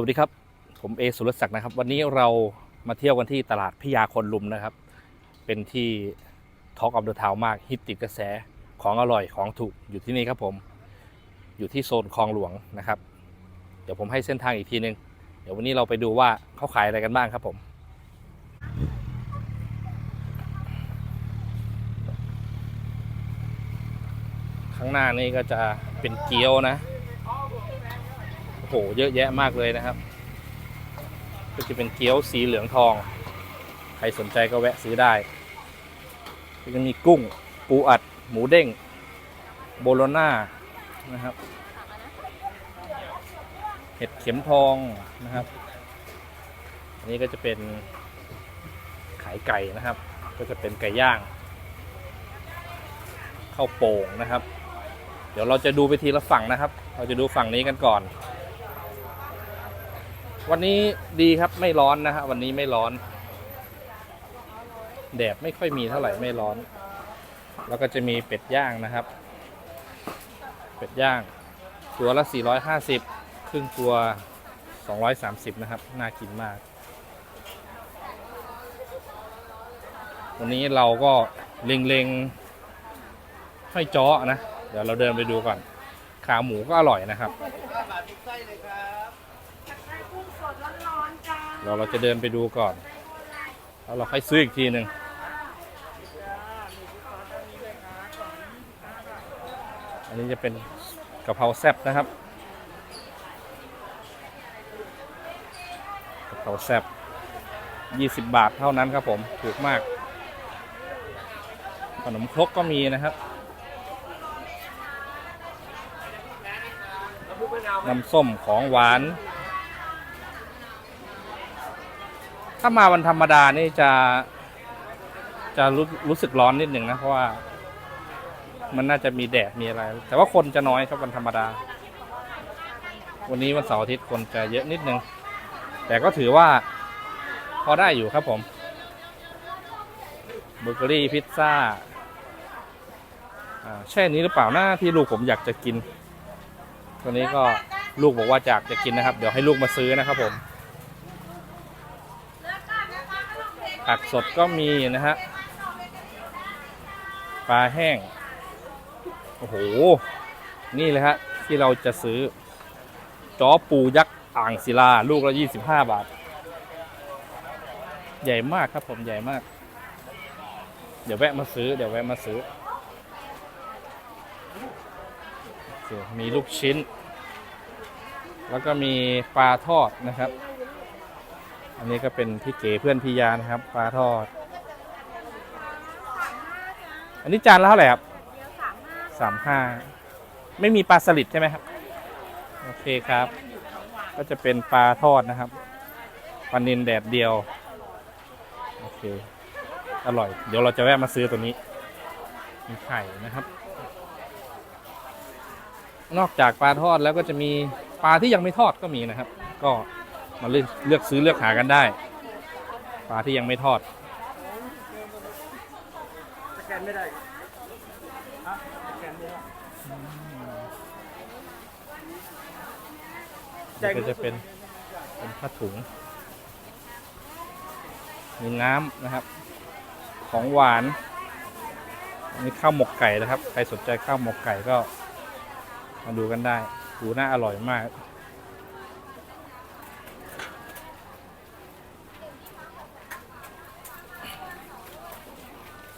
วัสดีครับ ผมเอสุรศักดิ์นะครับ วันนี้เรามาเที่ยวกันที่ตลาดพิยาคนลุมนะครับ เป็นที่ Talk of the Town มากฮิตติดกระแสของอร่อยของถูกอยู่ที่นี่ครับผม อยู่ที่โซนคลองหลวงนะครับ เดี๋ยวผมให้เส้นทางอีกทีนึง เดี๋ยววันนี้เราไปดูว่าเขาขายอะไรกันบ้างครับผม ข้างหน้านี่ก็จะเป็นเกี๊ยวนะ โหเยอะแยะมากเลยนะครับ ก็จะเป็นเกี๊ยวสีเหลืองทอง ใครสนใจก็แวะซื้อได้ก็จะมีกุ้ง ปูอัด หมูเด้ง โบโลน่านะครับ เห็ดเข็มทองนะครับ อันนี้ก็จะเป็นขายไก่นะครับ ก็จะเป็นไก่ย่างข้าวโป่งนะครับ เดี๋ยวเราจะดูไปทีละฝั่งนะครับ เราจะดูฝั่งนี้กันก่อน วันนี้ดีครับไม่ร้อนนะฮะวันนี้ไม่ร้อน แดดไม่ค่อยมีเท่าไหร่ไม่ร้อน แล้วก็จะมีเป็ดย่างนะครับ เป็ดย่าง ตัวละ 450 ครึ่งตัว 230 นะครับ น่ากินมาก วันนี้เราก็เล็งๆให้อยจ้อนะ เดี๋ยวเราเดินไปดูก่อน ขาหมูก็อร่อยนะครับ กุ้งสดร้อนๆจ้า เราเราจะเดินไปดูก่อน แล้วเราค่อยซื้ออีกทีหนึ่งอันนี้จะเป็นกะเพราแซ่บนะครับกะเพราแซ่บ20 บาทเท่านั้นครับผม ถูกมาก ขนมครกก็มีนะครับ น้ำส้มของหวาน ถ้ามาวันธรรมดานี่จะจะรู้รู้สึกร้อนนิดหนึ่งนะ เพราะว่า มันน่าจะมีแดดมีอะไร แต่ว่าคนจะน้อยครับวันธรรมดา วันนี้วันเสาร์อาทิตย์คนจะเยอะนิดนึง แต่ก็ถือว่าพอได้อยู่ครับผมเบเกอรี่พิซซ่าใช่นนี้หรือเปล่านะที่ลูกผมอยากจะกิน ตัวนี้ก็ลูกบอกว่าอยากจะกินนะครับ เดี๋ยวให้ลูกมาซื้อนะครับผม ผักสดก็มีนะฮะ ปลาแห้ง โอ้โห นี่เลยฮะ ที่เราจะซื้อจอปูยักษ์อ่างศิลา ลูกละ 25 บาท ใหญ่มากครับผมใหญ่มาก เดี๋ยวแวะมาซื้อ เดี๋ยวแวะมาซื้อ มีลูกชิ้น แล้วก็มีปลาทอดนะครับ อันนี้ก็เป็นพี่เก๋เพื่อนพี่ยานะครับปลาทอด อันนี้จานละเท่าไหร่ครับสามห้าสามห้าไม่มีปลาสลิดใช่ไหมครับ โอเคครับ ก็จะเป็นปลาทอดนะครับปลานินแดดเดียว โอเค อร่อย เดี๋ยวเราจะแวะมาซื้อตัวนี้ มีไข่นะครับ นอกจากปลาทอดแล้วก็จะมีปลาที่ยังไม่ทอดก็มีนะครับ ก็ มาเลือกเลือกซื้อเลือกหากันได้ปลาที่ยังไม่ทอดสแกนไม่ได้ฮะสแกนไม่ได้นี่ก็จะเป็นเป็นผ้าถุงมีน้ำนะครับ ของหวาน อันนี้ข้าวหมกไก่นะครับ ใครสนใจข้าวหมกไก่ก็มาดูกันได้ ดูน่าอร่อยมาก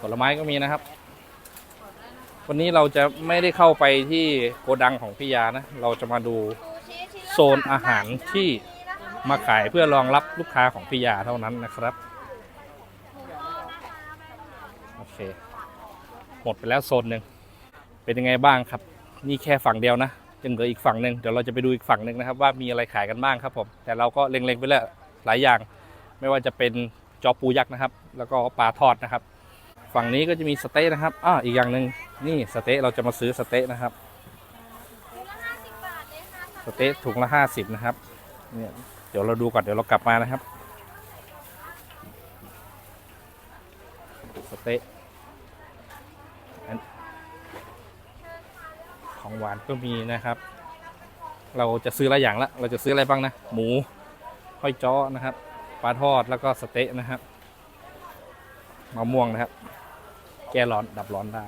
ผลไม้ก็มีนะครับ วันนี้เราจะไม่ได้เข้าไปที่โกดังของพี่ยานะ เราจะมาดูโซนอาหารที่มาขายเพื่อรองรับลูกค้าของพี่ยาเท่านั้นนะครับ โอเค หมดไปแล้วโซนหนึ่งเป็นยังไงบ้างครับ นี่แค่ฝั่งเดียวนะยังเหลืออีกฝั่งหนึ่งเดี๋ยวเราจะไปดูอีกฝั่งหนึ่งนะครับว่ามีอะไรขายกันบ้างครับผม แต่เราก็เล็งๆไปแล้วหลายอย่าง ไม่ว่าจะเป็นจอปูยักษ์นะครับ แล้วก็ปลาทอดนะครับ ฝั่งนี้ก็จะมีสเต๊ะนะครับอ้ออีกอย่างหนึ่งนี่สเต๊ะเราจะมาซื้อสเต๊ะนะครับ สเต๊ะถุงละห้าสิบนะครับ เนี่ยเดี๋ยวเราดูก่อนเดี๋ยวเรากลับมานะครับ สเต๊ะของหวานก็มีนะครับ เราจะซื้อหลายอย่างละ เราจะซื้ออะไรบ้างนะ หมูห้อยจ้อนะครับ ปลาทอดแล้วก็สเต๊ะนะครับมะม่วงนะครับ ก้ร้อนดับร้อนได้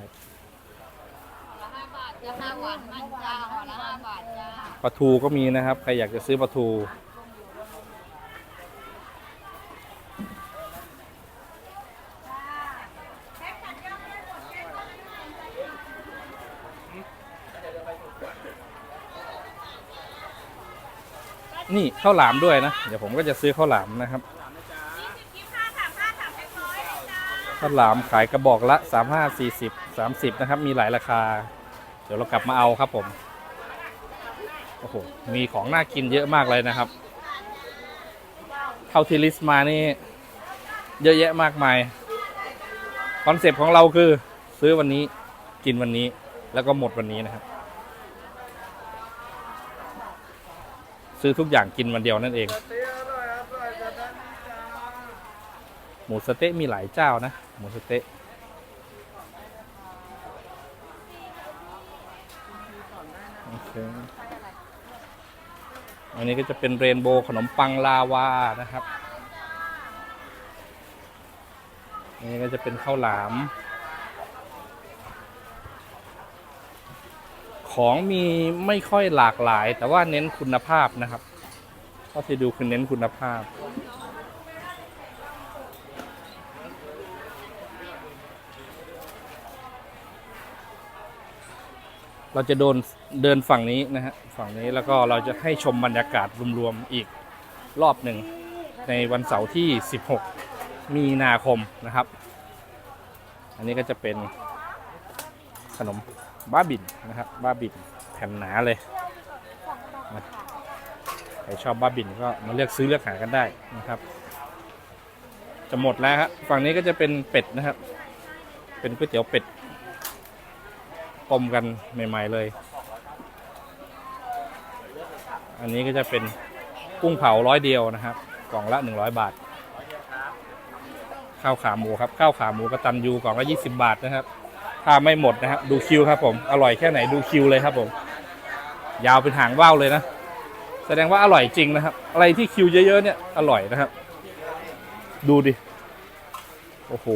ละห้าบาทจะห้าหวานมันจ้าห่อละห้าบาทจ้าปลาทูก็มีนะครับ ใครอยากจะซื้อปลาทูนี่ข้าวหลามด้วยนะ เดี๋ยวผมก็จะซื้อข้าวหลามนะครับ ข้าวหลามขายกระบอกละ 35 40 30 นะครับ มีหลายราคา เดี๋ยวเรากลับมาเอาครับผม โอ้โห มีของน่ากินเยอะมากเลยนะครับ เท่าที่ลิสต์มานี่ เยอะแยะมากมาย คอนเซปต์ของเราคือ ซื้อวันนี้กินวันนี้แล้วก็หมดวันนี้นะครับ ซื้อทุกอย่างกินวันเดียวนั่นเอง เตี้ยอร่อยอร่อยจะได้ไหมจ๊ะ หมูสเต๊ะมีหลายเจ้านะ หมูสเต๊ะโอเคอันนี้ก็จะเป็นเรนโบว์ขนมปังลาวานะครับอันนี้ก็จะเป็นข้าวหลาม ของมีไม่ค่อยหลากหลาย แต่ว่าเน้นคุณภาพนะครับเท่าที่ดูคือเน้นคุณภาพ เราจะโดนเดินฝั่งนี้นะฮะฝั่งนี้แล้วก็เราจะให้ชมบรรยากาศรวมๆอีกรอบหนึ่งในวันเสาร์ที่ 16 มีนาคมนะครับ อันนี้ก็จะเป็นขนมบ้าบินนะครับบ้าบินแผ่นหนาเลยใครชอบบ้าบินก็มาเลือกซื้อเลือกหากันได้นะครับ จะหมดแล้วครับฝั่งนี้ก็จะเป็นเป็ดนะครับ เป็นก๋วยเตี๋ยวเป็ด ต้มกันใหม่ ๆเลย อันนี้ก็จะเป็นกุ้งเผาร้อยเดียวนะครับ กล่องละ100บาท ข้าวขาหมูครับ ข้าวขาหมูกระตันยูกล่องละ20บาทนะครับ ถ้าไม่หมดนะครับ ดูคิวครับผม อร่อยแค่ไหนดูคิวเลยครับผม ยาวเป็นหางว่าวเลยนะ แสดงว่าอร่อยจริงนะครับ อะไรที่คิวเยอะๆเนี่ยอร่อยนะครับ ดูดิ โอ้โห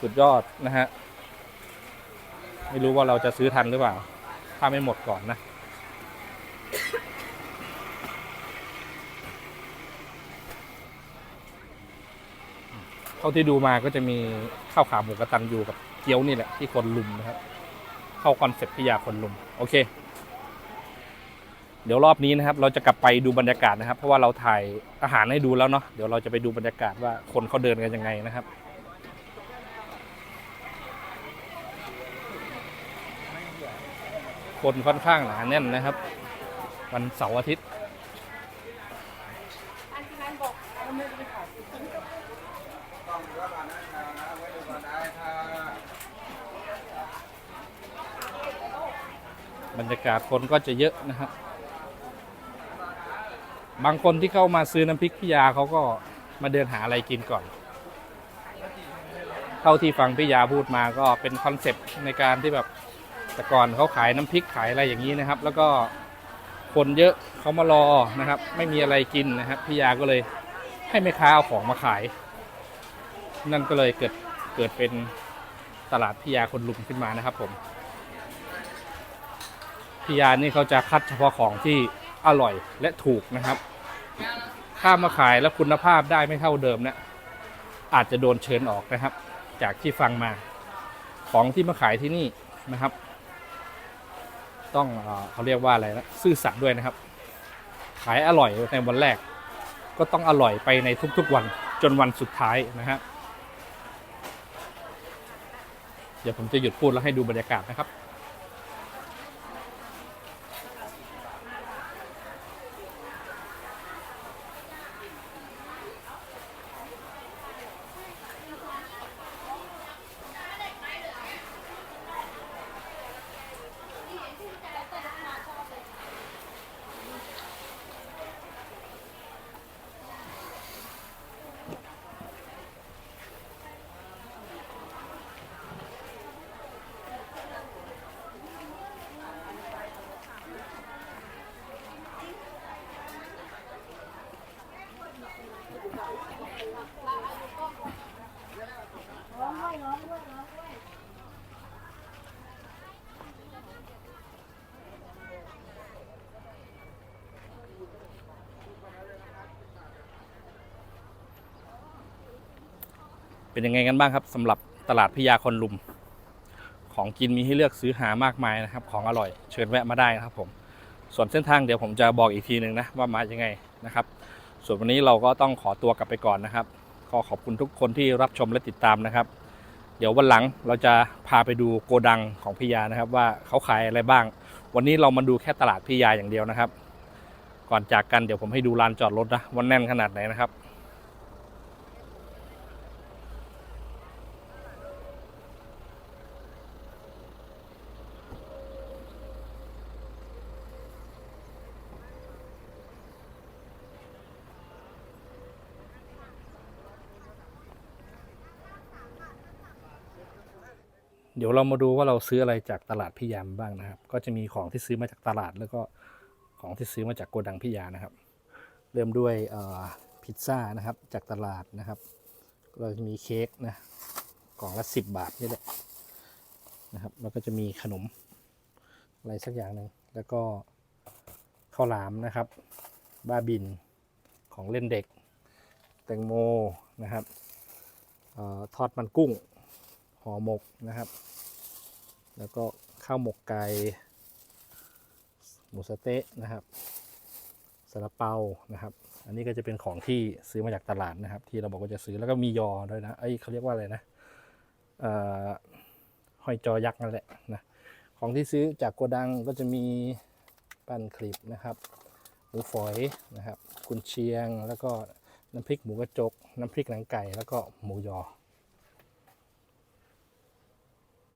สุดยอดนะฮะ ไม่รู้ว่าเราจะซื้อทันหรือเปล่า ถ้าไม่หมดก่อนนะเท่าที่ดูมาก็จะมีข้าวขาหมูกระตันยูกับเกี๊ยวนี่แหละที่คนลุมนะครับ เข้าคอนเซ็ปต์พิยาคนลุม โอเค เดี๋ยวรอบนี้นะครับ เราจะกลับไปดูบรรยากาศนะครับ เพราะว่าเราถ่ายอาหารให้ดูแล้วเนาะเดี๋ยวเราจะไปดูบรรยากาศว่าคนเขาเดินกันยังไงนะครับ คนค่อนข้างหนาแน่นนะครับ วันเสาร์อาทิตย์บรรยากาศคนก็จะเยอะนะฮะบางคนที่เข้ามาซื้อน้ำพริกพิยาเขาก็มาเดินหาอะไรกินก่อน เท่าที่ฟังพิยาพูดมาก็เป็นคอนเซปต์ในการที่แบบ แต่ก่อนเขาขายน้ำพริกขายอะไรอย่างนี้นะครับ แล้วก็คนเยอะเขามารอนะครับ ไม่มีอะไรกินนะครับพิยาก็เลยให้แม่ค้าเอาของมาขาย นั่นก็เลยเกิดเกิดเป็นตลาดพิยาคนลุมขึ้นมานะครับ ผมพิยานี่เขาจะคัดเฉพาะของที่อร่อยและถูกนะครับ ถ้ามาขายแล้วคุณภาพได้ไม่เท่าเดิมเนี่ยอาจจะโดนเชิญออกนะครับ จากที่ฟังมาของที่มาขายที่นี่นะครับ ต้องเขาเรียกว่าอะไรนะซื่อสัตย์ด้วยนะครับ ขายอร่อยในวันแรก ก็ต้องอร่อยไปในทุกๆวันจนวันสุดท้ายนะฮะเดี๋ยวผมจะหยุดพูดแล้วให้ดูบรรยากาศนะครับ เป็นยังไงกันบ้างครับสำหรับตลาดพยาคนลุม ของกินมีให้เลือกซื้อหามากมายนะครับ ของอร่อยเชิญแวะมาได้นะครับผมส่วนเส้นทางเดี๋ยวผมจะบอกอีกทีหนึ่งนะว่ามายังไงนะครับ ส่วนวันนี้เราก็ต้องขอตัวกลับไปก่อนนะครับก็ขอบคุณทุกคนที่รับชมและติดตามนะครับ เดี๋ยววันหลังเราจะพาไปดูโกดังของพิยานะครับ ว่าเขาขายอะไรบ้าง วันนี้เรามาดูแค่ตลาดพิยาอย่างเดียวนะครับ ก่อนจากกันเดี๋ยวผมให้ดูลานจอดรถนะว่าแน่นขนาดไหนนะครับ เดี๋ยวเรามาดูว่าเราซื้ออะไรจากตลาดพิยามบ้างนะครับ ก็จะมีของที่ซื้อมาจากตลาดแล้วก็ของที่ซื้อมาจากโกดังพิยานะครับ เริ่มด้วยพิซซ่านะครับจากตลาดนะครับ เราจะมีเค้กนะกล่องละสิบบาทนี่แหละนะครับ แล้วก็จะมีขนมอะไรสักอย่างหนึ่งแล้วก็ข้าวหลามนะครับ บ้าบินของเล่นเด็ก แตงโมนะครับออทอดมันกุ้ง ห่อหมกนะครับ แล้วก็ข้าวหมกไก่หมูสเต๊ะนะครับซาลาเปานะครับ อันนี้ก็จะเป็นของที่ซื้อมาจากตลาดนะครับ ที่เราบอกว่าจะซื้อแล้วก็มียอด้วยนะเอ้เขาเรียกว่าอะไรนะเอ่อหอยจอยักษ์นั่นแหละนะของที่ซื้อจากโกดังก็จะมีปั้นคลิปนะครับหมูฝอยนะครับกุนเชียงแล้วก็น้ำพริกหมูกระจก น้ำพริกหนังไก่ แล้วก็หมูยอ